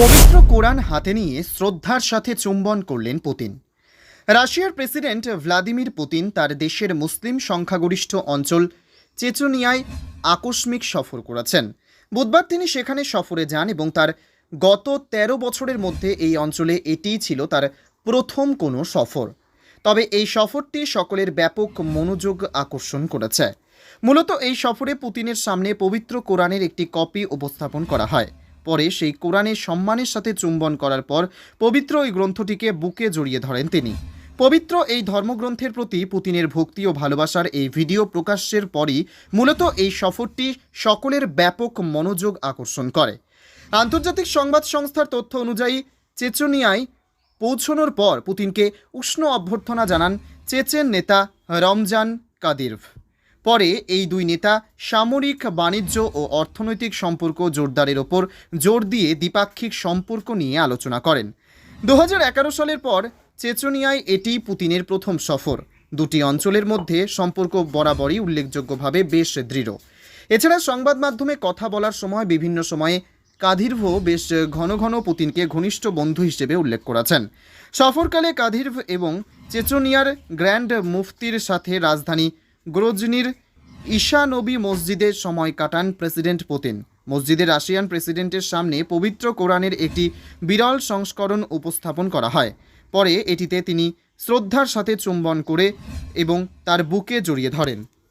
পবিত্র কোরআন হাতে নিয়ে শ্রদ্ধার সাথে চুম্বন করলেন পুতিন। রাশিয়ার প্রেসিডেন্ট ভ্লাদিমির পুতিন তার দেশের মুসলিম সংখ্যাগরিষ্ঠ অঞ্চল চেচনিয়ায় আকস্মিক সফর করেছেন। বুধবার তিনি সেখানে সফরে যান এবং তার গত ১৩ বছরের মধ্যে এই অঞ্চলে এটিই ছিল তার প্রথম কোনো সফর। তবে এই সফরটি সকলের ব্যাপক মনোযোগ আকর্ষণ করেছে। মূলত এই সফরে পুতিনের সামনে পবিত্র কোরআনের একটি কপি উপস্থাপন করা হয়। পরে সেই কোরআনের সম্মানের সাথে চুম্বন করার পর পবিত্র এই গ্রন্থটিকে বুকে জড়িয়ে ধরেন তিনি। পবিত্র এই ধর্মগ্রন্থের প্রতি পুতিনের ভক্তি ও ভালোবাসার এই ভিডিও প্রকাশের পরই মূলত এই সফরটি সকলের ব্যাপক মনোযোগ আকর্ষণ করে। আন্তর্জাতিক সংবাদ সংস্থার তথ্য অনুযায়ী চেচনিয়ায় পৌঁছানোর পর পুতিনকে উষ্ণ অভ্যর্থনা জানান চেচেন নেতা রমজান কাদিরভ। পরে এই দুই নেতা সামরিক, বাণিজ্য ও অর্থনৈতিক সম্পর্ক জোরদারের ওপর জোর দিয়ে দ্বিপাক্ষিক সম্পর্ক নিয়ে আলোচনা করেন। দু হাজার এগারো সালের পর চেচনিয়ায় এটি পুতিনের প্রথম সফর। দুটি অঞ্চলের মধ্যে সম্পর্ক বরাবরই উল্লেখযোগ্যভাবে বেশ দৃঢ়। এছাড়া সংবাদ মাধ্যমে কথা বলার সময় বিভিন্ন সময়ে কাদিরভ বেশ ঘন ঘন পুতিনকে ঘনিষ্ঠ বন্ধু হিসেবে উল্লেখ করেছেন। সফরকালে কাদিরভ এবং চেচনিয়ার গ্র্যান্ড মুফতির সাথে রাজধানী গ্রোজনির ঈশানবী মসজিদে সময় কাটান প্রেসিডেন্ট পুতিন। মসজিদে রাশিয়ান প্রেসিডেন্টের সামনে পবিত্র কোরআনের একটি বিরল সংস্করণ উপস্থাপন করা হয়। পরে এটিতে তিনি শ্রদ্ধার সাথে চুম্বন করে এবং তার বুকে জড়িয়ে ধরেন।